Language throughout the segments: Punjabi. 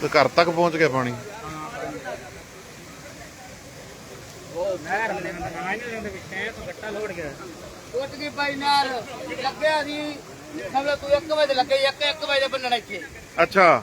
ਤੇ ਘਰ ਤੱਕ ਪਹੁੰਚ ਗਿਆ ਪਾਣੀ? ਉੱਠ ਗਈ ਭਾਈ ਨਾਰ ਲੱਗਿਆ ਸੀ। ਸਮਝ ਤੂੰ 1 ਵਜੇ ਲੱਗੇ 1 1 ਵਜੇ ਬੰਨਣਾ ਇੱਥੇ। ਅੱਛਾ।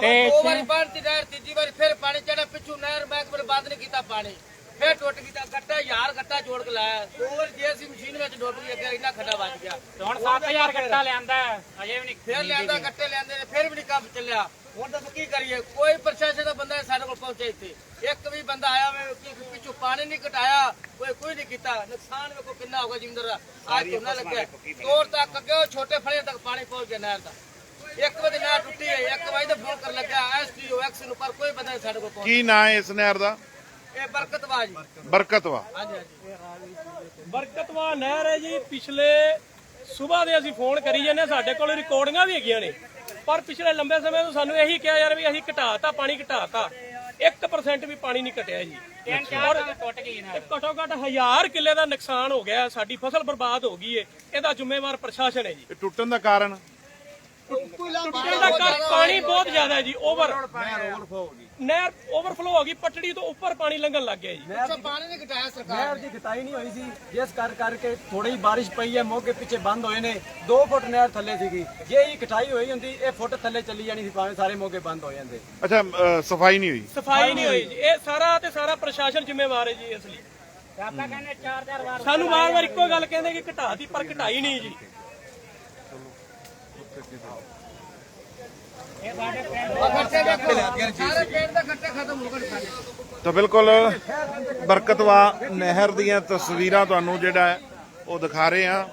ਤੇ ਦੋ ਵਾਰੀ ਪਾਣੀ ਤੇ ਨਹਿਰ ਤੀਜੀ ਵਾਰੀ ਫਿਰ ਪਾਣੀ ਚੜਾ ਪਿੱਛੋਂ ਨਹਿਰ ਬੈਕ ਪਰ ਬੰਦ ਨਹੀਂ ਕੀਤਾ ਪਾਣੀ। ਫਿਰ ਟੁੱਟ ਗਈ ਤਾਂ ਗੱਟਾ ਯਾਰ ਗੱਟਾ ਜੋੜ ਕੇ ਲਾਇਆ। ਦੋ ਵਾਰੀ ਜੇ ਅਸੀਂ ਮਸ਼ੀਨ ਵਿੱਚ ਡੁੱਬ ਗਈ ਅੱਗੇ ਇੰਨਾ ਖੱਡਾ ਵੱਜ ਗਿਆ। ਹੁਣ 7000 ਗੱਟਾ ਲਿਆਂਦਾ ਅਜੇ ਵੀ ਨਹੀਂ ਫਿਰ ਲਿਆਂਦਾ ਗੱਟੇ ਲਿਆਂਦੇ ਨੇ ਫਿਰ ਵੀ ਨਹੀਂ ਕੰਮ ਚੱਲਿਆ। ਹੁਣ ਦੱਸ ਕੀ ਕਰੀਏ? ਕੋਈ ਪ੍ਰਸ਼ਾਸਨ ਦਾ ਬੰਦਾ ਸਾਡੇ ਕੋਲ ਪਹੁੰਚੇ ਇੱਥੇ। ਇੱਕ ਵੀ ਬੰਦਾ ਆਇਆ ਵੇ ਪਿੱਛੋਂ ਪਾਣੀ ਨਹੀਂ ਘਟਾਇਆ ਕੋਈ ਕੋਈ ਨਹੀਂ ਕੀਤਾ। ਨੁਕਸਾਨ ਵੇਖੋ ਕਿੰਨਾ ਹੋਗਾ ਜਿੰਦਰ ਅੱਜ ਝੋਨਾ ਲੱਗਿਆ। ਤੋੜ ਤੱਕ ਅੱਗੇ ਛੋਟੇ ਫਲੇ ਤੱਕ ਪਾਣੀ ਪਹੁੰਚ ਗਿਆ ਨਹਿਰ ਦਾ। ਇੱਕ ਵਜੇ ਨਹਿਰ ਟੁੱਟੀ ਹੈ ਇੱਕ ਵਜੇ ਤੇ ਫੋਨ ਕਰ ਲੱਗਿਆ ਐਸਟੀਓ ਐਕਸ ਨੂੰ ਪਰ ਕੋਈ ਬੰਦਾ ਸਾਡੇ ਕੋਲ ਕੀ ਨਾਂ ਹੈ ਇਸ ਨਹਿਰ ਦਾ? ਇਹ ਬਰਕਤਵਾ ਹਾਂਜੀ ਹਾਂਜੀ। ਬਰਕਤਵਾ ਨਹਿਰ ਹੈ ਜੀ ਪਿਛਲੇ ਸਵੇਰ ਦੇ ਅਸੀਂ ਫੋਨ ਕਰੀ ਜਾਂਦੇ ਸਾਡੇ ਕੋਲ ਰਿਕਾਰਡਿੰਗਾਂ ਵੀ ਹੈਗੀਆਂ ਨੇ। ਪਰ ਪਿਛਲੇ ਲੰਬੇ ਸਮੇਂ ਤੋਂ ਸਾਨੂੰ ਇਹੀ ਕਿਹਾ ਯਾਰ ਵੀ ਅਸੀਂ ਘਟਾਤਾ ਪਾਣੀ ਘਟਾਤਾ। 1% ਵੀ ਪਾਣੀ ਨਹੀਂ ਘਟਿਆ ਜੀ। ਤਾਂ ਟੁੱਟ ਗਈ ਘੱਟੋ ਘੱਟ ਹਜ਼ਾਰ ਕਿੱਲੇ ਦਾ ਨੁਕਸਾਨ ਹੋ ਗਿਆ ਸਾਡੀ ਫਸਲ ਬਰਬਾਦ ਹੋ ਗਈ ਏ। ਇਹਦਾ ਜ਼ਿੰਮੇਵਾਰ ਪ੍ਰਸ਼ਾਸਨ ਹੈ ਜੀ। ਇਹ ਟੁੱਟਣ ਦਾ ਕਾਰਨ? ਟੁੱਟਣ ਦਾ ਕਾਰਨ ਪਾਣੀ ਬਹੁਤ ਜ਼ਿਆਦਾ ਹੈ ਜੀ ਓਵਰ ਨਹਿਰ ਓਵਰਫਲੋ ਹੋ ਗਈ ਪਟੜੀ ਤੋਂ ਉੱਪਰ ਪਾਣੀ ਲੰਘਣ ਲੱਗ ਗਿਆ ਜੀ। ਅੱਛਾ ਪਾਣੀ ਨਹੀਂ ਘਟਾਇਆ ਸਰਕਾਰ ਨਹਿਰ ਦੀ ਕਟਾਈ ਨਹੀਂ ਹੋਈ ਸੀ ਜਿਸ ਕਰ ਕਰਕੇ ਥੋੜੀ ਬਾਰਿਸ਼ ਪਈ ਹੈ ਮੋਗੇ ਪਿੱਛੇ ਬੰਦ ਹੋਏ ਨੇ। 2 ਫੁੱਟ ਨਹਿਰ ਥੱਲੇ ਸੀਗੀ। ਜੇ ਇਹ ਕਟਾਈ ਹੋਈ ਹੁੰਦੀ ਇਹ ਫੁੱਟ ਥੱਲੇ ਚੱਲੀ ਜਾਣੀ ਸੀ ਭਾਵੇਂ ਸਾਰੇ ਮੋਗੇ ਬੰਦ ਹੋ ਜਾਂਦੇ। ਅੱਛਾ ਅ, ਸਫ਼ਾਈ ਨਹੀਂ ਹੋਈ? ਸਫ਼ਾਈ ਨਹੀਂ ਹੋਈ ਜੀ। ਇਹ ਸਾਰਾ ਤੇ ਸਾਰਾ ਪ੍ਰਸ਼ਾਸਨ ਜ਼ਿੰਮੇਵਾਰ ਹੈ ਜੀ ਇਸ ਲਈ। ਆਪਾਂ ਕਹਿੰਦੇ ਚਾਰ ਚਾਰ ਵਾਰ ਸਾਨੂੰ ਵਾਰ-ਵਾਰ ਇੱਕੋ ਗੱਲ ਕਹਿੰਦੇ ਕਿ ਘਟਾਤੀ ਪਰ ਘਟਾਈ ਨਹੀਂ ਜੀ ਇਹ ਸਾਡੇ ਪਿੰਡ ਗੱਟੇ ਵੇਖੋ ਸਾਰੇ ਪਿੰਡ ਦਾ ਗੱਟੇ ਖਤਮ ਹੋ ਗਏ ਸਾਡੇ ਤਾਂ ਬਿਲਕੁਲ ਬਰਕਤਵਾ ਨਹਿਰ ਦੀਆਂ ਤਸਵੀਰਾਂ ਤੁਹਾਨੂੰ ਜਿਹੜਾ ਉਹ ਦਿਖਾ ਰਹੇ ਆ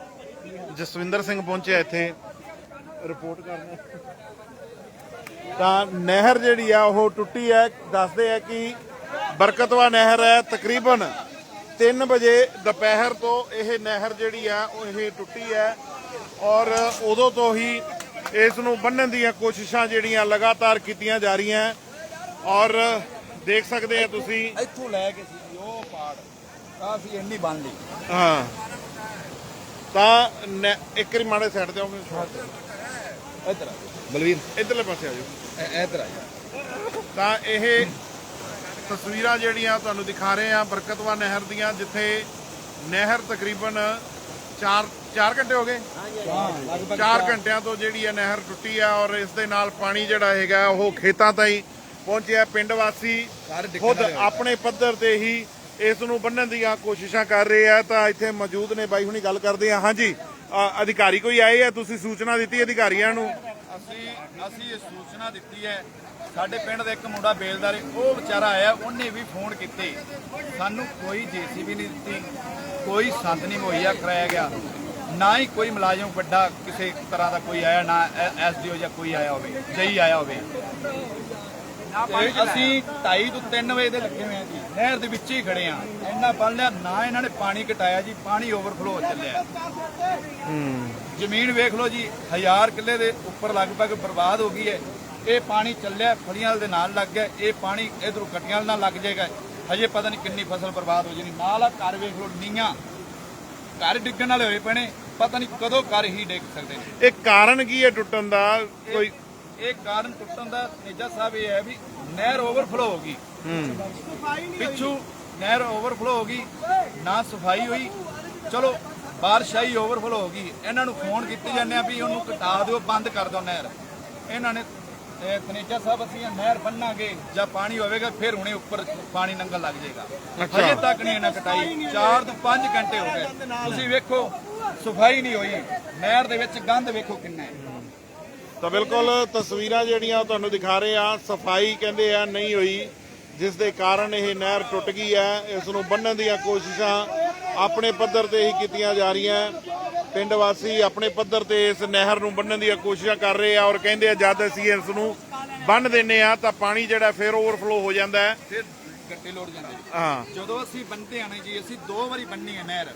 ਜਸਵਿੰਦਰ ਸਿੰਘ ਪਹੁੰਚਿਆ ਇੱਥੇ। ਰਿਪੋਰਟ ਕਰਨ ਤਾਂ ਨਹਿਰ ਜਿਹੜੀ ਆ, ਉਹ ਟੁੱਟੀ ਹੈ। ਦੱਸਦੇ ਆ ਕਿ ਬਰਕਤਵਾ ਨਹਿਰ ਹੈ ਤਕਰੀਬਨ 3 ਵਜੇ ਦੁਪਹਿਰ ਤੋਂ ਇਹ ਨਹਿਰ ਜਿਹੜੀ ਆ, ਉਹ ਇਹ ਟੁੱਟੀ ਹੈ। ਔਰ ਉਦੋਂ ਤੋਂ ਹੀ ਇਸ ਨੂੰ ਬੰਨਣ ਦੀਆਂ ਕੋਸ਼ਿਸ਼ਾਂ ਜਿਹੜੀਆਂ ਲਗਾਤਾਰ ਕੀਤੀਆਂ ਜਾ ਰਹੀਆਂ ਹੈ। ਔਰ ਦੇਖ ਸਕਦੇ ਆ ਤੁਸੀਂ। ਇੱਥੋਂ ਲੈ ਕੇ ਸੀ ਉਹ ਪਾੜ। ਕਾਫੀ ਇੰਨੀ ਬਣ ਲਈ। ਹਾਂ। ਤਾਂ ਇੱਕ ਵਾਰੀ ਮਾੜੇ ਸਾਈਡ ਤੇ ਆਓਗੇ ਇੱਧਰ ਆ ਬਲਵੀਰ। ਇਧਰਲੇ ਪਾਸੇ ਆ ਜਾਓ। ਇੱਧਰ ਆ ਜਾ। ਤਾਂ ਇਹ ਤਸਵੀਰਾਂ ਜਿਹੜੀਆਂ ਤੁਹਾਨੂੰ ਦਿਖਾ ਰਹੇ ਆ ਬਰਕਤਵਾ ਨਹਿਰ ਦੀਆਂ ਜਿੱਥੇ ਨਹਿਰ ਤਕਰੀਬਨ 4 4 ਘੰਟੇ ਹੋ ਗਏ? ਹਾਂ 4 ਘੰਟਿਆਂ ਤੋਂ ਜਿਹੜੀ ਹੈ ਨਹਿਰ ਟੁੱਟੀ ਆ ਔਰ ਇਸ ਦੇ ਨਾਲ ਪਾਣੀ ਜਿਹੜਾ ਹੈਗਾ ਉਹ ਖੇਤਾਂ ਤਾਈਂ ਪਹੁੰਚਿਆ। ਪਿੰਡ ਵਾਸੀ ਖੁਦ। ਆਪਣੇ ਪੱਧਰ ਤੇ ਹੀ ਇਸ ਨੂੰ ਬੰਨਣ ਦੀਆਂ ਕੋਸ਼ਿਸ਼ਾਂ ਕਰ ਰਹੇ ਆ। ਤਾਂ ਇੱਥੇ ਮੌਜੂਦ ਨੇ ਬਾਈ ਹੁਣੀ ਗੱਲ ਕਰਦੇ ਆ। ਹਾਂਜੀ ਅਧਿਕਾਰੀ ਕੋਈ ਆਏ ਆ? ਤੁਸੀਂ ਸੂਚਨਾ ਦਿੱਤੀ ਅਧਿਕਾਰੀਆਂ ਨੂੰ? ਅਸੀਂ ਅਸੀਂ ਇਹ ਸੂਚਨਾ ਦਿੱਤੀ ਹੈ। ਸਾਡੇ ਪਿੰਡ ਦਾ ਇੱਕ ਮੁੰਡਾ ਬੇਲਦਾਰ ਹੈ, ਉਹ ਵਿਚਾਰਾ ਆਇਆ ਉਹਨੇ ਵੀ ਫੋਨ ਕੀਤੇ। ਸਾਨੂੰ ਕੋਈ ਜੀਸੀਬੀ ਨਹੀਂ ਦਿੱਤੀ ਕੋਈ ਸੰਦ ਨਹੀਂ ਮੁਹੱਈਆ ਕਰਾਇਆ ਗਿਆ। ਨਾ ਹੀ ਕੋਈ ਮੁਲਾਜ਼ਮ ਵੱਡਾ ਕਿਸੇ ਤਰ੍ਹਾਂ ਦਾ ਕੋਈ ਆਇਆ ਨਾ ਐਸਡੀਓ ਜਾਂ ਕੋਈ ਆਇਆ ਹੋਵੇ ਜਈ ਆਇਆ ਹੋਵੇ। ਤੇ ਅਸੀਂ 2:30 ਤੋਂ 3 ਵਜੇ ਦੇ ਲੱਗੇ ਹੋਏ ਆ ਜੀ ਨਹਿਰ ਦੇ ਵਿੱਚ ਹੀ ਖੜੇ ਆ ਇੰਨਾ ਪੜ ਲਿਆ ਨਾ ਇਹਨਾਂ ਨੇ ਪਾਣੀ ਘਟਾਇਆ ਜੀ ਪਾਣੀ ਓਵਰਫਲੋ ਹੋ ਚੱਲਿਆ। ਜ਼ਮੀਨ ਵੇਖ ਲਓ ਜੀ ਹਜ਼ਾਰ ਕਿੱਲੇ ਦੇ ਉੱਪਰ ਲਗਭਗ ਬਰਬਾਦ ਹੋ ਗਈ ਹੈ। ਇਹ ਪਾਣੀ ਚੱਲਿਆ ਫੜੀਆਂ ਦੇ ਨਾਲ ਲੱਗ ਗਿਆ ਇਹ ਪਾਣੀ ਇਧਰੋਂ ਕਟੀਆਂ ਨਾਲ ਲੱਗ ਜਾਏਗਾ। ਹਜੇ ਪਤਾ ਨਹੀਂ ਕਿੰਨੀ ਫਸਲ ਬਰਬਾਦ ਹੋ ਜਾਣੀ। ਨਾਲ ਆ ਘਰ ਵੇਖ ਲਓ ਨੀਆਂ ਘਰ ਡਿੱਗਣ ਵਾਲੇ ਹੋਏ ਪਏ ਨੇ ਪਤਾ ਨਹੀਂ ਕਦੋਂ ਘਰ ਹੀ ਡਿੱਗ ਸਕਦੇ ਨੇ। ਇਹ ਕਾਰਨ ਕੀ ਹੈ ਟੁੱਟਣ ਦਾ? ਕੋਈ ਇਹ ਕਾਰਨ ਟੁੱਟਣ ਦਾ ਨੇਜਾ ਸਾਹਿਬ ਇਹ ਹੈ ਵੀ ਨਹਿਰ ਓਵਰਫਲੋ ਹੋ ਗਈ। ਪਿੱਛੋਂ ਨਹਿਰ ਓਵਰਫਲੋ ਹੋ ਗਈ ਨਾ ਸਫ਼ਾਈ ਹੋਈ। ਚਲੋ ਬਾਰਿਸ਼ ਆਈ ਓਵਰਫਲੋ ਹੋ ਗਈ। ਇਹਨਾਂ ਨੂੰ ਫੋਨ ਕੀਤੇ ਜਾਂਦੇ ਆ ਵੀ ਉਹਨੂੰ ਘਟਾ ਦਿਓ ਬੰਦ ਕਰ ਦਿਓ ਨਹਿਰ। ਇਹਨਾਂ ਨੇ ਤਨੇਜਾ ਸਾਹਿਬ ਅਸੀਂ ਇਹ ਨਹਿਰ ਬੰਨਾਂਗੇ ਜਾਂ ਪਾਣੀ ਹੋਵੇਗਾ ਫਿਰ ਹੁਣੇ ਉੱਪਰ ਪਾਣੀ ਲੰਘਣ ਲੱਗ ਜਾਏਗਾ। ਹਜੇ ਤੱਕ ਨਹੀਂ ਇਹਨਾਂ ਕਟਾਈ। 4 ਤੋਂ 5 ਘੰਟੇ ਹੋ ਗਏ। ਤੁਸੀਂ ਵੇਖੋ ਸਫ਼ਾਈ ਨਹੀਂ ਹੋਈ। ਨਹਿਰ ਦੇ ਵਿੱਚ ਗੰਦ ਵੇਖੋ ਕਿੰਨਾ ਹੈ। ਤਾਂ ਬਿਲਕੁਲ ਤਸਵੀਰਾਂ ਜਿਹੜੀਆਂ ਤੁਹਾਨੂੰ ਦਿਖਾ ਰਹੇ ਆ ਸਫ਼ਾਈ ਕਹਿੰਦੇ ਆ ਨਹੀਂ ਹੋਈ ਜਿਸ ਦੇ ਕਾਰਨ ਇਹ ਨਹਿਰ ਟੁੱਟ ਗਈ ਹੈ। ਇਸ ਨੂੰ ਬੰਨਣ ਦੀਆਂ ਕੋਸ਼ਿਸ਼ਾਂ ਆਪਣੇ ਪੱਧਰ ਤੇ ਹੀ ਕੀਤੀਆਂ ਜਾ ਰਹੀਆਂ। ਪਿੰਡ ਵਾਸੀ ਆਪਣੇ ਪੱਧਰ ਤੇ ਇਸ ਨਹਿਰ ਨੂੰ ਬੰਨਣ ਦੀਆਂ ਕੋਸ਼ਿਸ਼ਾਂ ਕਰ ਰਹੇ ਆ ਔਰ ਕਹਿੰਦੇ ਆ ਜਦ ਅਸੀਂ ਇਸ ਨੂੰ ਬੰਨ ਦਿੰਨੇ ਆ ਤਾਂ ਪਾਣੀ ਜਿਹੜਾ ਫਿਰ ਓਵਰਫਲੋ ਹੋ ਜਾਂਦਾ ਹੈ। ਫਿਰ ਗੱਟੇ ਲੋੜ ਜਾਂਦੇ। ਹਾਂ। ਜਦੋਂ ਅਸੀਂ ਬੰਨਦੇ ਆਣੇ ਜੀ ਅਸੀਂ ਦੋ ਵਾਰੀ ਬੰਨੀ ਹੈ ਨਹਿਰ।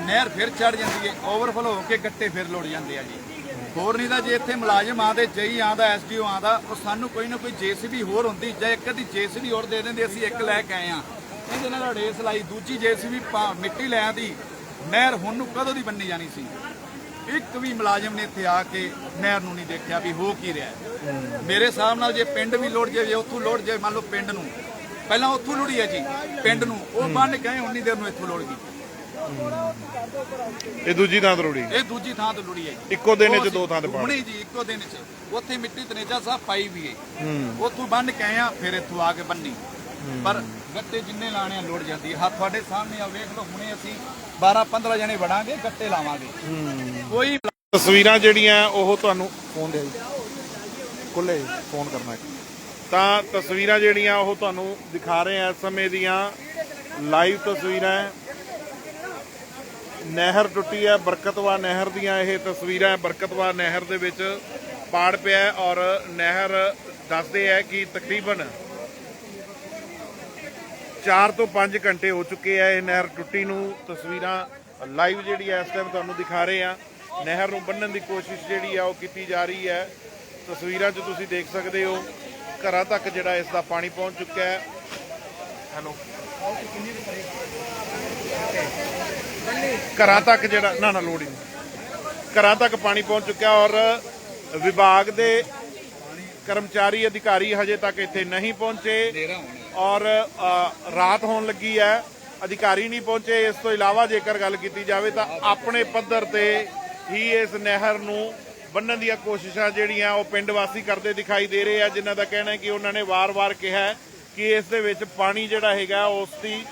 ਨਹਿਰ ਫਿਰ ਚੜ ਜਾਂਦੀ ਹੈ ਓਵਰਫਲੋ ਹੋ ਕੇ ਗੱਟੇ ਫਿਰ ਲੋੜ ਜਾਂਦੇ ਆ ਜੀ। ਹੋਰ ਨਹੀਂ ਤਾਂ ਜੇ ਇੱਥੇ ਮੁਲਾਜ਼ਮ ਆਂਦੇ ਜਈ ਆਂਦਾ ਐਸਡੀਓ ਆਂਦਾ ਉਹ ਸਾਨੂੰ ਕੋਈ ਨਾ ਕੋਈ ਜੇਸੀਬੀ ਹੋਰ ਹੁੰਦੀ ਜਾਂ ਇੱਕ ਅੱਧੀ ਜੇਸੀਬੀ ਹੋਰ ਦੇ ਦਿੰਦੇ ਅਸੀਂ ਇੱਕ ਲੈ ਕੇ ਆਏ ਆ। ਇਹਦੇ ਨਾਲ ਰੇਸ ਲਾਈ ਦੂਜੀ ਜੇਸੀਬੀ ਮਿੱਟੀ ਲੈ ਆਂਦੀ ਨਹਿਰ ਹੁਣ ਨੂੰ ਕਦੋਂ ਦੀ ਬੰਨੀ ਜਾਣੀ ਸੀ? ਇੱਕ ਵੀ ਮੁਲਾਜ਼ਮ ਨੇ ਇੱਥੇ ਆ ਕੇ ਨਹਿਰ ਨੂੰ ਨਹੀਂ ਦੇਖਿਆ ਵੀ ਹੋ ਕੀ ਰਿਹਾ ਹੈ। ਮੇਰੇ ਹਿਸਾਬ ਨਾਲ ਜੇ ਪਿੰਡ ਵੀ ਲੋੜ ਜੇ ਜੇ ਉੱਥੋਂ ਲੋੜ ਜੇ ਮੰਨ ਲਓ ਪਿੰਡ ਨੂੰ। ਪਹਿਲਾਂ ਉੱਥੋਂ ਲੋੜੀ ਹੈ ਜੀ ਪਿੰਡ ਨੂੰ। ਉਹ ਬੰਨ ਗਏ ਉਨੀ ਦੇਰ ਨੂੰ ਇੱਥੋਂ ਲੋੜ ਗਈ। ਇਹ ਦੂਜੀ ਥਾਂ ਤਰੋੜੀ ਇਹ ਦੂਜੀ ਥਾਂ ਤੋਂ ਲੋੜੀ ਹੈ ਜੀ। ਇੱਕੋ ਦਿਨ 'ਚ ਦੋ ਥਾਂ ਤੇ ਪਾੜ ਹੁਣੇ ਜੀ ਇੱਕੋ ਦਿਨ 'ਚ। ਉੱਥੇ ਮਿੱਟੀ ਤਨੇਜਾ ਸਾਹਿਬ ਪਾਈ ਵੀ ਹੈ। ਉੱਥੋਂ ਬੰਨ ਕੇ ਆਏ ਆ ਫਿਰ ਇੱਥੋਂ ਆ ਕੇ ਬੰਨੀ। ਪਰ ਗੱਟੇ ਜਿੰਨੇ ਲਾਣੇ ਆ ਲੋੜ ਜਾਂਦੀ ਹੈ ਹੱਥ ਤੁਹਾਡੇ ਸਾਹਮਣੇ ਆ ਵੇਖ ਲਓ ਹੁਣੇ ਅਸੀਂ 12 15 ਜਣੇ ਵੜਾਂਗੇ ਗੱਟੇ ਲਾਵਾਂਗੇ ਕੋਈ ਤਸਵੀਰਾਂ ਜਿਹੜੀਆਂ ਉਹ ਤੁਹਾਨੂੰ ਫੋਨ ਦੇ ਖੁੱਲੇ ਫੋਨ ਕਰਨਾ ਹੈ। ਤਾਂ ਤਸਵੀਰਾਂ ਜਿਹੜੀਆਂ ਉਹ ਤੁਹਾਨੂੰ ਦਿਖਾ ਰਹੇ ਆ ਇਸ ਸਮੇਂ ਦੀਆਂ ਲਾਈਵ ਤਸਵੀਰਾਂ। ਨਹਿਰ ਟੁੱਟੀ ਹੈ ਬਰਕਤਵਾ ਨਹਿਰ ਦੀਆਂ ਇਹ ਤਸਵੀਰਾਂ ਹੈ। ਬਰਕਤਵਾ ਨਹਿਰ ਦੇ ਵਿੱਚ ਪਾੜ ਪਿਆ ਔਰ ਨਹਿਰ ਦੱਸਦੇ ਹੈ ਕਿ ਤਕਰੀਬਨ 4 ਤੋਂ 5 ਘੰਟੇ ਹੋ ਚੁੱਕੇ ਆ ਇਹ ਨਹਿਰ ਟੁੱਟੀ ਨੂੰ। ਤਸਵੀਰਾਂ ਲਾਈਵ ਜਿਹੜੀ ਹੈ ਇਸ ਟਾਈਮ ਤੁਹਾਨੂੰ ਦਿਖਾ ਰਹੇ ਆ। ਨਹਿਰ ਨੂੰ ਬੰਨਣ ਦੀ ਕੋਸ਼ਿਸ਼ ਜਿਹੜੀ ਆ, ਉਹ ਕੀਤੀ ਜਾ ਰਹੀ ਹੈ ਤਸਵੀਰਾਂ 'ਚ ਤੁਸੀਂ ਦੇਖ ਸਕਦੇ ਹੋ, ਘਰਾਂ ਤੱਕ ਜਿਹੜਾ ਇਸ ਦਾ ਪਾਣੀ ਪਹੁੰਚ ਚੁੱਕਿਆ ਹੈ। ਹੈਲੋ ਘਰਾਂ ਤੱਕ ਜਿਹੜਾ, ਨਾ ਨਾ, ਲੋੜ ਹੀ ਨਹੀਂ। ਘਰਾਂ ਤੱਕ ਪਾਣੀ ਪਹੁੰਚ ਚੁੱਕਿਆ ਔਰ ਵਿਭਾਗ ਦੇ ਕਰਮਚਾਰੀ, ਅਧਿਕਾਰੀ ਹਜੇ ਤੱਕ ਇੱਥੇ ਨਹੀਂ ਪਹੁੰਚੇ। ਔਰ ਰਾਤ ਹੋਣ ਲੱਗੀ ਹੈ। ਅਧਿਕਾਰੀ ਨਹੀਂ ਪਹੁੰਚੇ। ਇਸ ਤੋਂ ਇਲਾਵਾ ਜੇਕਰ ਗੱਲ ਕੀਤੀ ਜਾਵੇ ਤਾਂ ਆਪਣੇ ਪੱਧਰ ਤੇ ਹੀ ਇਸ ਨਹਿਰ ਨੂੰ ਬੰਨਣ ਦੀਆਂ ਕੋਸ਼ਿਸ਼ਾਂ ਜਿਹੜੀਆਂ ਉਹ ਪਿੰਡ ਵਾਸੀ ਕਰਦੇ ਦਿਖਾਈ ਦੇ ਰਹੇ ਆ, ਜਿਨ੍ਹਾਂ ਦਾ ਕਹਿਣਾ ਹੈ ਕਿ ਉਹਨਾਂ ਨੇ ਵਾਰ-ਵਾਰ ਕਿਹਾ ਕਿ ਇਸ ਦੇ ਵਿੱਚ ਪਾਣੀ ਜਿਹੜਾ ਹੈਗਾ, ਉਸ ਦੀ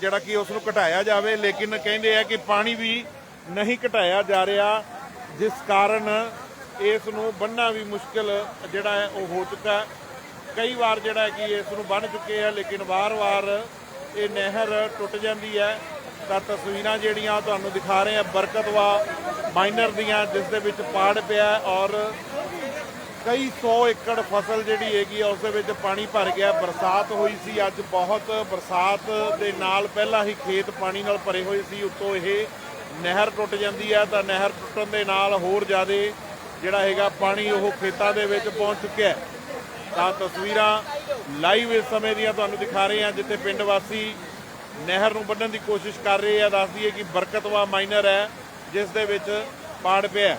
ਜਿਹੜਾ ਕਿ ਉਸ ਨੂੰ ਘਟਾਇਆ ਜਾਵੇ। ਲੇਕਿਨ ਕਹਿੰਦੇ ਆ ਕਿ ਪਾਣੀ ਵੀ ਨਹੀਂ ਘਟਾਇਆ ਜਾ ਰਿਹਾ, ਜਿਸ ਕਾਰਨ ਇਸ ਨੂੰ ਬੰਨਣਾ ਵੀ ਮੁਸ਼ਕਲ ਜਿਹੜਾ ਹੈ, ਉਹ ਹੋ ਚੁੱਕਾ ਕਈ ਵਾਰ ਜਿਹੜਾ ਹੈ ਕਿ ਇਸ ਨੂੰ ਬੰਨ ਚੁੱਕੇ ਆ, ਲੇਕਿਨ ਵਾਰ-ਵਾਰ ਇਹ ਨਹਿਰ ਟੁੱਟ ਜਾਂਦੀ ਹੈ। ਤਾਂ ਤਸਵੀਰਾਂ ਜਿਹੜੀਆਂ ਤੁਹਾਨੂੰ ਦਿਖਾ ਰਹੇ ਆ ਬਰਕਤਵਾ ਮਾਈਨਰ ਦੀਆਂ, ਜਿਸ ਦੇ ਵਿੱਚ ਪਾੜ ਪਿਆ ਔਰ ਕਈ 100 ਏਕੜ ਫਸਲ ਜਿਹੜੀ ਹੈਗੀ ਆ, ਉਸ ਦੇ ਵਿੱਚ ਪਾਣੀ ਭਰ ਗਿਆ। ਬਰਸਾਤ ਹੋਈ ਸੀ, ਅੱਜ ਬਹੁਤ ਬਰਸਾਤ ਦੇ ਨਾਲ ਪਹਿਲਾਂ ਹੀ ਖੇਤ ਪਾਣੀ ਨਾਲ ਭਰੇ ਹੋਏ ਸੀ, ਉੱਤੋਂ ਇਹ ਨਹਿਰ ਟੁੱਟ ਜਾਂਦੀ ਹੈ। ਤਾਂ ਨਹਿਰ ਟੁੱਟਣ ਦੇ ਨਾਲ ਹੋਰ ਜ਼ਿਆਦਾ ਜਿਹੜਾ ਹੈਗਾ ਪਾਣੀ ਉਹ ਖੇਤਾਂ ਦੇ ਵਿੱਚ ਪਹੁੰਚ ਚੁੱਕਿਆ ਹੈ। ਤਾਂ ਤਸਵੀਰਾਂ ਲਾਈਵ ਇਸ ਸਮੇਂ ਦੀਆਂ ਤੁਹਾਨੂੰ ਦਿਖਾ ਰਹੇ ਹਾਂ, ਜਿੱਥੇ ਪਿੰਡ ਵਾਸੀ ਨਹਿਰ ਨੂੰ ਬੰਨਣ ਦੀ ਕੋਸ਼ਿਸ਼ ਕਰ ਰਹੇ ਆ ਦੱਸਦੀ ਹੈ ਕਿ ਬਰਕਤਵਾ ਮਾਈਨਰ ਹੈ, ਜਿਸ ਦੇ ਵਿੱਚ ਪਾੜ ਪਿਆ ਹੈ।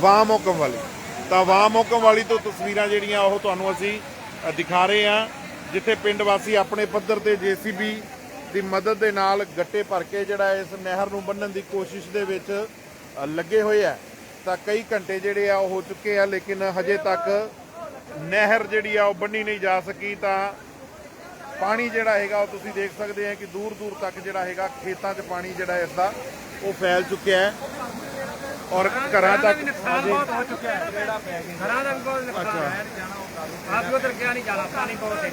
ਵਾਮ ਹੁਕਮ ਵਾਲੀ ਤਾਂ ਵਾਮ ਹੁਕਮ ਵਾਲੀ ਤੋਂ ਤਸਵੀਰਾਂ ਜਿਹੜੀਆਂ, ਉਹ ਤੁਹਾਨੂੰ ਅਸੀਂ ਦਿਖਾ ਰਹੇ ਹਾਂ, ਜਿੱਥੇ ਪਿੰਡ ਵਾਸੀ ਆਪਣੇ ਪੱਧਰ ਤੇ ਜੀਸੀਬੀ ਦੀ ਮਦਦ ਦੇ ਨਾਲ ਗੱਟੇ ਭਰ ਕੇ ਜਿਹੜਾ ਇਸ ਨਹਿਰ ਨੂੰ ਬੰਨਣ ਦੀ ਕੋਸ਼ਿਸ਼ ਦੇ ਵਿੱਚ ਲੱਗੇ ਹੋਏ ਆ ਤਾਂ ਕਈ ਘੰਟੇ ਜਿਹੜੇ ਆ ਉਹ ਹੋ ਚੁੱਕੇ ਆ ਲੇਕਿਨ ਹਜੇ ਤੱਕ ਨਹਿਰ ਜਿਹੜੀ ਆ ਉਹ ਬੰਨੀ ਨਹੀਂ ਜਾ ਸਕੀ ਤਾਂ ਪਾਣੀ ਜਿਹੜਾ ਹੈਗਾ ਉਹ ਤੁਸੀਂ ਦੇਖ ਸਕਦੇ ਆ ਕਿ ਦੂਰ ਦੂਰ ਤੱਕ ਜਿਹੜਾ ਹੈਗਾ ਖੇਤਾਂ 'ਚ ਪਾਣੀ ਜਿਹੜਾ ਇਸ ਦਾ ਉਹ ਫੈਲ ਚੁੱਕਿਆ ਹੈ। ਔਰ ਘਰਾਂ ਤੱਕ ਹਾਂਜੀ। ਹੋ ਚੁੱਕਿਆ ਹੈ। ਜਿਹੜਾ ਪੈ ਗਿਆ? ਘਰਾਂ ਦਾ ਵੀ ਬਹੁਤ ਨੁਕਸਾਨ ਹੈ ਆਪ ਉਧਰ ਗਿਆ ਨਹੀਂ ਜਾਣਾ ਪਾਣੀ ਬਹੁਤ ਹੈ।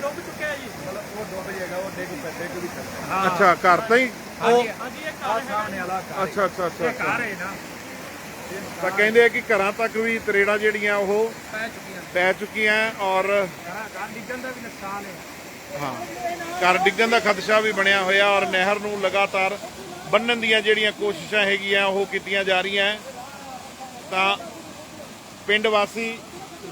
ਅੱਛਾ ਘਰ ਤਾਂ ਹੀ ਉਹ ਹਾਂਜੀ ਇਹ ਘਰ ਸਾਹਮਣੇ ਵਾਲਾ ਅੱਛਾ ਅੱਛਾ ਅੱਛਾ ਅੱਛਾ। ਘਰ ਹੈ ਨਾ। ਤਾਂ ਕਹਿੰਦੇ ਆ ਕਿ ਘਰਾਂ ਤੱਕ ਵੀ ਤਰੇੜਾਂ ਜਿਹੜੀਆਂ ਉਹ ਪੈ ਚੁੱਕੀਆਂ। ਪੈ ਚੁੱਕੀਆਂ ਔਰ ਘਰਾਂ ਡਿੱਗਣ ਦਾ ਵੀ ਨੁਕਸਾਨ ਹੈ। ਹਾਂ ਘਰ ਡਿੱਗਣ ਦਾ ਖਦਸ਼ਾ ਵੀ ਬਣਿਆ ਹੋਇਆ ਔਰ ਨਹਿਰ ਨੂੰ ਲਗਾਤਾਰ ਬੰਨਣ ਦੀਆਂ ਜਿਹੜੀਆਂ ਕੋਸ਼ਿਸ਼ਾਂ ਹੈਗੀਆਂ ਉਹ ਕੀਤੀਆਂ ਜਾ ਰਹੀਆਂ। ਤਾਂ ਪਿੰਡ ਵਾਸੀ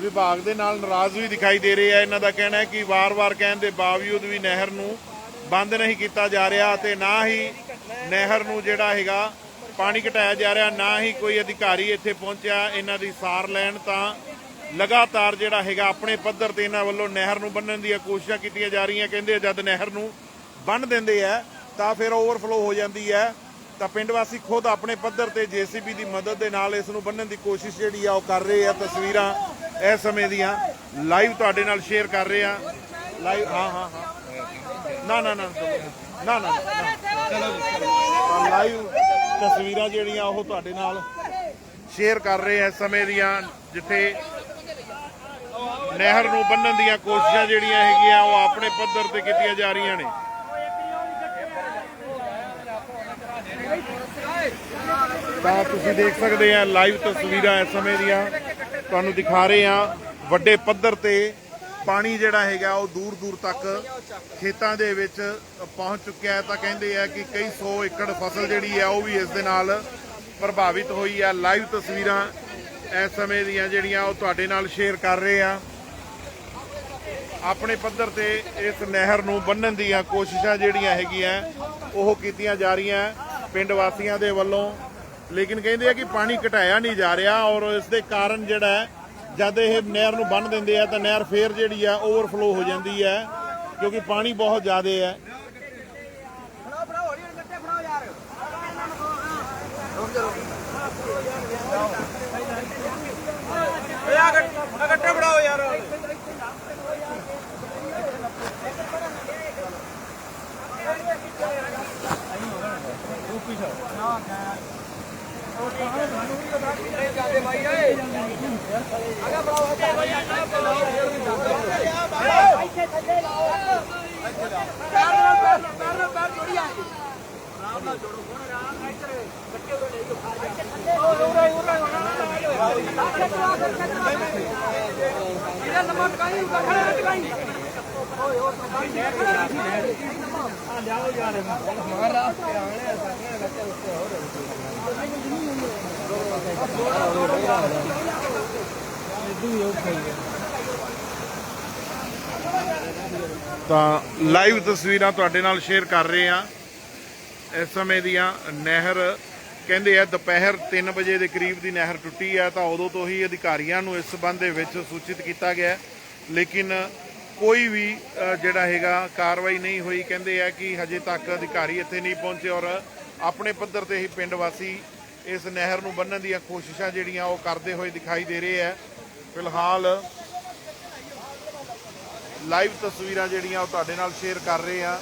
ਵਿਭਾਗ ਦੇ ਨਾਲ ਨਾਰਾਜ਼ ਵੀ ਦਿਖਾਈ ਦੇ ਰਹੇ ਆ। ਇਹਨਾਂ ਦਾ ਕਹਿਣਾ ਹੈ ਕਿ ਵਾਰ-ਵਾਰ ਕਹਿਣ ਦੇ ਬਾਵਜੂਦ ਵੀ ਨਹਿਰ ਨੂੰ ਬੰਦ ਨਹੀਂ ਕੀਤਾ ਜਾ ਰਿਹਾ ਤੇ ਨਾ ਹੀ ਨਹਿਰ ਨੂੰ ਜਿਹੜਾ ਹੈਗਾ ਪਾਣੀ ਘਟਾਇਆ ਜਾ ਰਿਹਾ ਨਾ ਹੀ ਕੋਈ ਅਧਿਕਾਰੀ ਇੱਥੇ ਪਹੁੰਚਿਆ ਇਹਨਾਂ ਦੀ ਸਾਰ ਲੈਣ ਤਾਂ ਲਗਾਤਾਰ ਜਿਹੜਾ ਹੈਗਾ ਆਪਣੇ ਪੱਧਰ ਤੇ ਇਹਨਾਂ ਵੱਲੋਂ ਨਹਿਰ ਨੂੰ ਬੰਨਣ ਦੀਆਂ ਕੋਸ਼ਿਸ਼ਾਂ ਕੀਤੀਆਂ ਜਾ ਰਹੀਆਂ ਕਹਿੰਦੇ ਜਦ ਨਹਿਰ ਨੂੰ ਬੰਨ ਦਿੰਦੇ ਆ ਤਾਂ ਫਿਰ ਓਵਰਫਲੋ ਹੋ ਜਾਂਦੀ ਹੈ ਤਾਂ ਪਿੰਡ ਵਾਸੀ ਖੁਦ ਆਪਣੇ ਪੱਧਰ ਤੇ ਜੀਸੀਬੀ ਦੀ ਮਦਦ ਦੇ ਨਾਲ ਇਸ ਨੂੰ ਬੰਨਣ ਦੀ ਕੋਸ਼ਿਸ਼ ਜਿਹੜੀ ਆ ਉਹ ਕਰ ਰਹੇ ਆ ਤਸਵੀਰਾਂ ਇਸ ਸਮੇਂ ਦੀਆਂ। ਲਾਈਵ ਤੁਹਾਡੇ ਨਾਲ ਸ਼ੇਅਰ ਕਰ ਰਹੇ ਆ। ਲਾਈਵ ਹਾਂ ਹਾਂ ਹਾਂ। ਨਾ ਨਾ ਨਾ ਨਾ ਨਾ ਚਲੋ ਲਾਈਵ ਤਸਵੀਰਾਂ ਜਿਹੜੀਆਂ ਉਹ ਤੁਹਾਡੇ ਨਾਲ ਸ਼ੇਅਰ ਕਰ ਰਹੇ ਆ ਇਸ ਸਮੇਂ ਦੀਆਂ, ਜਿੱਥੇ ਨਹਿਰ ਨੂੰ ਬੰਨਣ ਦੀਆਂ ਕੋਸ਼ਿਸ਼ਾਂ ਜਿਹੜੀਆਂ ਹੈਗੀਆਂ, ਉਹ ਆਪਣੇ ਪੱਧਰ ਤੇ ਕੀਤੀਆਂ ਜਾ ਰਹੀਆਂ ਨੇ। ਤਾਂ ਤੁਸੀਂ ਦੇਖ ਸਕਦੇ ਆ, ਲਾਈਵ ਤਸਵੀਰਾਂ ਇਸ ਸਮੇਂ ਦੀਆਂ ਤੁਹਾਨੂੰ ਦਿਖਾ ਰਹੇ ਆ, ਵੱਡੇ ਪੱਧਰ ਤੇ ਪਾਣੀ ਜਿਹੜਾ ਹੈਗਾ ਉਹ ਦੂਰ ਦੂਰ ਤੱਕ ਖੇਤਾਂ ਦੇ ਵਿੱਚ ਪਹੁੰਚ ਚੁੱਕਿਆ ਹੈ। ਤਾਂ ਕਹਿੰਦੇ ਆ ਕਿ ਕਈ 100 ਏਕੜ ਫਸਲ ਜਿਹੜੀ ਹੈ ਉਹ ਵੀ ਇਸ ਦੇ ਨਾਲ ਪ੍ਰਭਾਵਿਤ ਹੋਈ ਹੈ ਲਾਈਵ ਤਸਵੀਰਾਂ ਇਸ ਸਮੇਂ ਦੀਆਂ ਜਿਹੜੀਆਂ ਉਹ ਤੁਹਾਡੇ ਨਾਲ ਸ਼ੇਅਰ ਕਰ ਰਹੇ ਆ। ਆਪਣੇ ਪੱਧਰ ਤੇ ਇਸ ਨਹਿਰ ਨੂੰ ਬੰਨਣ ਦੀਆਂ ਕੋਸ਼ਿਸ਼ਾਂ ਜਿਹੜੀਆਂ ਹੈਗੀਆਂ, ਉਹ ਕੀਤੀਆਂ ਜਾ ਰਹੀਆਂ ਪਿੰਡ ਵਾਸੀਆਂ ਦੇ ਵੱਲੋਂ। ਲੇਕਿਨ ਕਹਿੰਦੇ ਆ ਕਿ ਪਾਣੀ ਘਟਾਇਆ ਨਹੀਂ ਜਾ ਰਿਹਾ ਔਰ ਇਸ ਦੇ ਕਾਰਨ ਜਿਹੜਾ ਜਦ ਇਹ ਨਹਿਰ ਨੂੰ ਬੰਨ ਦਿੰਦੇ ਆ ਤਾਂ ਨਹਿਰ ਫੇਰ ਜਿਹੜੀ ਆ ਓਵਰਫਲੋ ਹੋ ਜਾਂਦੀ ਹੈ ਕਿਉਂਕਿ ਪਾਣੀ ਬਹੁਤ ਜ਼ਿਆਦਾ ਹੈ ਪੈਰ ਨਾਲ ਪੈਰ ਪੈਰ ਨਾਲ ਪੈਰ ਜੋੜੀ ਆਏ ਆਰਾਮ ਨਾਲ ਜੋੜੋ ਹੁਣ ਆਰਾਮ ਨਾਲ ਇੱਧਰ ਲੱਗੇ ਹੋਏ ਨੇ ਜੋ ਖਾ ਜਾ ਉਹ ਉਰਾ ਉਰਾ ਹੋਣਾ ਇਹਦਾ ਨੰਬਰ ਕਾਈ ਉਗਾ ਖੜਾ ਰੱਖ ਕਾਈ ਓਏ ਹੋਰ ਆ ਲਿਆਓ ਯਾਰ ਮਗਰ ਆ ਆਣੇ ਆ ਸਾਹਮਣੇ ਬੱਚੇ ਉੱਤੇ ਹੋਰ ਜੋੜੋ ਜੋੜੋ ਯਾਰ ਇਹ ਦੂਏ ਉੱਥੇ ਤਾਂ ਲਾਈਵ ਤਸਵੀਰਾਂ ਤੁਹਾਡੇ ਨਾਲ ਸ਼ੇਅਰ ਕਰ ਰਹੇ ਆ ਇਸ ਸਮੇਂ ਦੀਆਂ ਨਹਿਰ ਕਹਿੰਦੇ ਆ, ਦੁਪਹਿਰ 3 ਵਜੇ ਦੇ ਕਰੀਬ ਦੀ ਨਹਿਰ ਟੁੱਟੀ ਆ, ਤਾਂ ਉਦੋਂ ਤੋਂ ਹੀ ਅਧਿਕਾਰੀਆਂ ਨੂੰ ਇਸ ਸਬੰਧ ਦੇ ਵਿੱਚ ਸੂਚਿਤ ਕੀਤਾ ਗਿਆ ਲੇਕਿਨ ਕੋਈ ਵੀ ਜਿਹੜਾ ਹੈਗਾ, ਕਾਰਵਾਈ ਨਹੀਂ ਹੋਈ। ਕਹਿੰਦੇ ਆ ਕਿ ਹਜੇ ਤੱਕ ਅਧਿਕਾਰੀ ਇੱਥੇ ਨਹੀਂ ਪਹੁੰਚੇ ਔਰ ਆਪਣੇ ਪੱਧਰ ਤੇ ਹੀ ਪਿੰਡ ਵਾਸੀ ਇਸ ਨਹਿਰ ਨੂੰ ਬੰਨਣ ਦੀਆਂ ਕੋਸ਼ਿਸ਼ਾਂ ਜਿਹੜੀਆਂ ਉਹ ਕਰਦੇ ਹੋਏ ਦਿਖਾਈ ਦੇ ਰਹੇ ਆ। ਫਿਲਹਾਲ ਲਾਈਵ ਤਸਵੀਰਾਂ ਜਿਹੜੀਆਂ ਉਹ ਤੁਹਾਡੇ ਨਾਲ ਸ਼ੇਅਰ ਕਰ ਰਹੇ ਆ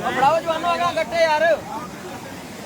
ਫੜਾਓ ਜਵਾਨੋ ਆਗਾ ਗੱਟੇ ਯਾਰ।